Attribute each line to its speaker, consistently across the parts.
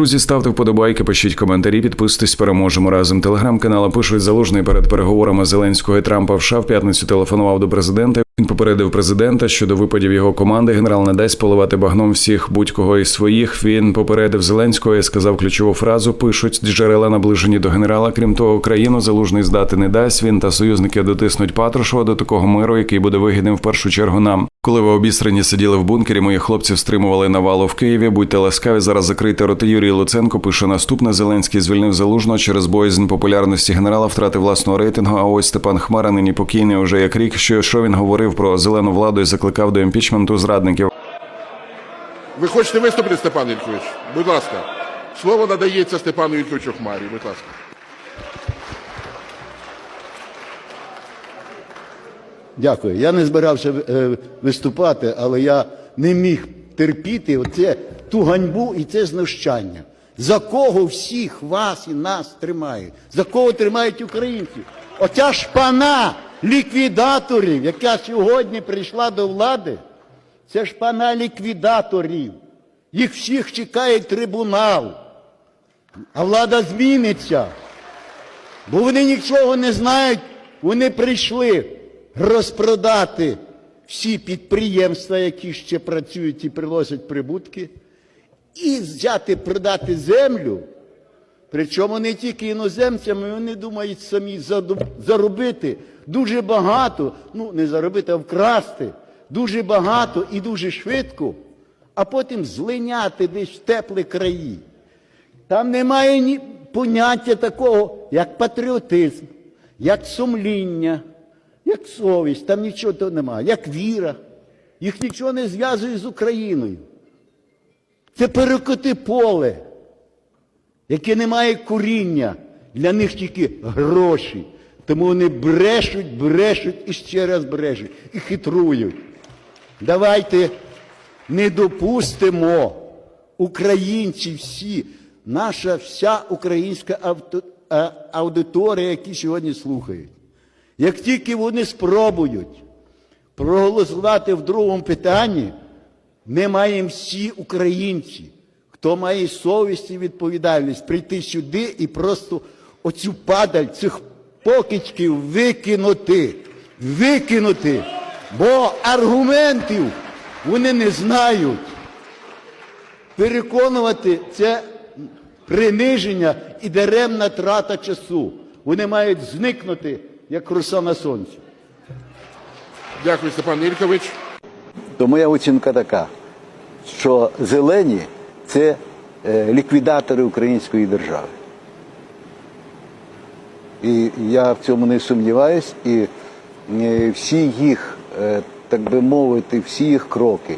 Speaker 1: Друзі, ставте вподобайки, пишіть коментарі, підписуйтесь, переможемо разом. Телеграм-канал пишуть залужний перед переговорами Зеленського і Трампа в США в п'ятницю телефонував до президента. Він попередив президента щодо випадів його команди. Генерал не дасть поливати багном всіх будь-кого із своїх. Він попередив Зеленського і сказав ключову фразу. Пишуть джерела наближені до генерала. Крім того, країну залужний здати не дасть. Він та союзники дотиснуть Патрушева до такого миру, який буде вигідним в першу чергу нам. Коли ви обістрані сиділи в бункері, мої хлопці стримували навалу в Києві. Будьте ласкаві, зараз закрийте роти. Юрій Луценко пише наступне. Зеленський звільнив залужного через боязнь популярності генерала, втратив власного рейтингу. А ось Степан Хмара нині покійний уже як рік. Що, що він говорив про зелену владу і закликав до імпічменту зрадників.
Speaker 2: Ви хочете виступити, Степан Ількович? Будь ласка. Слово надається Степану Ільковичу Хмарі. Будь ласка.
Speaker 3: Дякую. Я не збирався е, виступати, але я не міг терпіти оце, ту ганьбу і це знущання. За кого всіх вас і нас тримають? За кого тримають українців? Оця шпана ліквідаторів, яка сьогодні прийшла до влади, це шпана ліквідаторів. Їх всіх чекає трибунал. А влада зміниться. Бо вони нічого не знають, вони прийшли розпродати всі підприємства, які ще працюють і приносять прибутки, і взяти продати землю. Причому не тільки іноземцями, вони думають самі заробити дуже багато, ну не заробити, а вкрасти дуже багато і дуже швидко, а потім злиняти десь в теплі краї. Там немає ні поняття такого, як патріотизм, як сумління, як совість, там нічого того немає, як віра. Їх нічого не зв'язує з Україною. Це перекоти поле, яке не має коріння, для них тільки гроші. Тому вони брешуть, брешуть і ще раз брешуть, і хитрують. Давайте не допустимо українці всі, наша вся українська а- аудиторія, які сьогодні слухають. Як тільки вони спробують проголосувати в другому питанні, ми маємо всі українці, хто має совість і відповідальність, прийти сюди і просто оцю падаль цих покидьків викинути. Викинути. Бо аргументів вони не знають. Переконувати це приниження і даремна трата часу. Вони мають зникнути, як роса на сонці.
Speaker 2: Дякую, Степан Ількович.
Speaker 4: То моя оцінка така, що зелені це е, ліквідатори української держави. І я в цьому не сумніваюсь, і е, всі їх, е, так би мовити, всі їх кроки,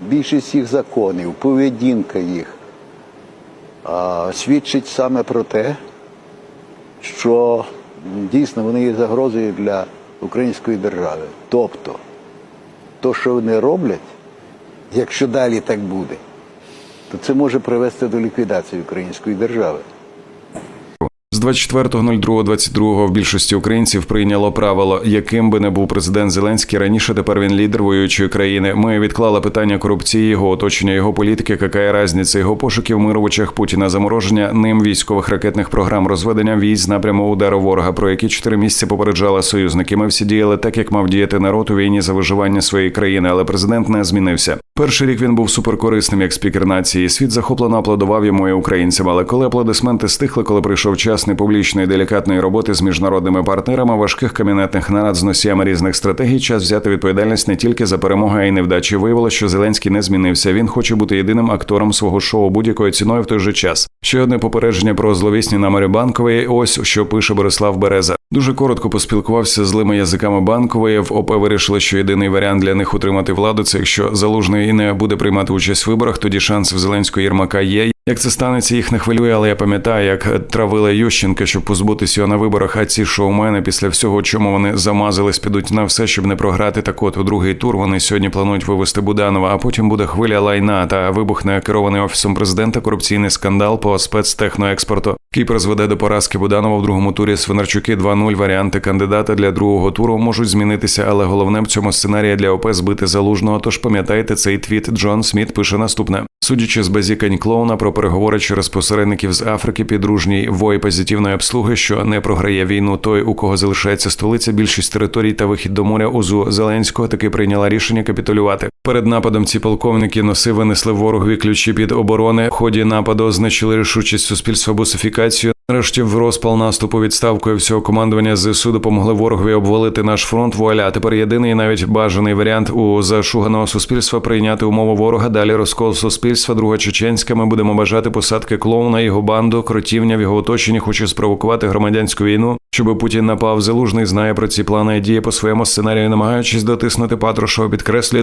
Speaker 4: більшість їх законів, поведінка їх свідчить саме про те, що дійсно вони є загрозою для української держави. Тобто, то, що вони роблять, якщо далі так буде, то це може привести до ліквідації української держави.
Speaker 1: З 24.02.22 в більшості українців прийняло правило, яким би не був президент Зеленський раніше. Тепер він лідер воюючої країни. Ми відклали питання корупції, його оточення, його політики, яка різниця, його пошуків миру в очах Путіна, замороження ним військових ракетних програм, розведення військ з напряму удару ворога, про які чотири місяці попереджали союзники. Ми всі діяли так, як мав діяти народ у війні за виживання своєї країни, але президент не змінився. Перший рік він був суперкорисним як спікер нації. Світ захоплено аплодував йому і українцям. Але коли аплодисменти стихли, коли прийшов час непублічної делікатної роботи з міжнародними партнерами, важких камінетних нарад з носіями різних стратегій, час взяти відповідальність не тільки за перемоги, а й невдачі. Виявилося, що Зеленський не змінився. Він хоче бути єдиним актором свого шоу будь-якою ціною в той же час. Ще одне попередження про зловісні наміри банкової. Ось що пише Борислав Береза. Дуже коротко поспілкувався злими язиками банкової. В ОП вирішили, що єдиний варіант для них утримати владу це якщо залужний і не буде приймати участь в виборах, тоді шанс в Зеленського Єрмака є. Як це станеться, їх не хвилює, але я пам'ятаю, як травили Ющенка, щоб позбутися його на виборах. А ці шоумени після всього, чому вони замазались, підуть на все, щоб не програти. Так от у другий тур вони сьогодні планують вивести Буданова, а потім буде хвиля лайна та вибухне керований офісом президента корупційний скандал по спецтехноекспорту. який призведе до поразки Буданова в другому турі Свинарчуки 2-0. Варіанти кандидата для другого туру можуть змінитися, але головне в цьому сценарії для ОП збити залужного. Тож пам'ятайте цей твіт. Джон Сміт пише наступне: Судячи з базікань клоуна про переговори через посередників з Африки, підружній вої позитивної обслуги, що не програє війну, той, у кого залишається столиця, більшість територій та вихід до моря УЗУ Зеленського таки прийняла рішення капітулювати. Перед нападом ці полковники носи винесли ворогові ключі під оборони. В ході нападу означили рішучість суспільства бусифікацію. Нарешті в розпал наступу відставкою всього командування ЗСУ допомогли ворогові обвалити наш фронт. Вуаля. Тепер єдиний навіть бажаний варіант у зашуганого суспільства прийняти умову ворога. Далі розкол суспільства. Друга чеченська. Ми будемо бажати посадки клоуна, його банду, кротівня в його оточенні хоче спровокувати громадянську війну. Щоб Путін напав, залужний знає про ці плани і діє по своєму сценарію, намагаючись дотиснути Патрушева, підкреслює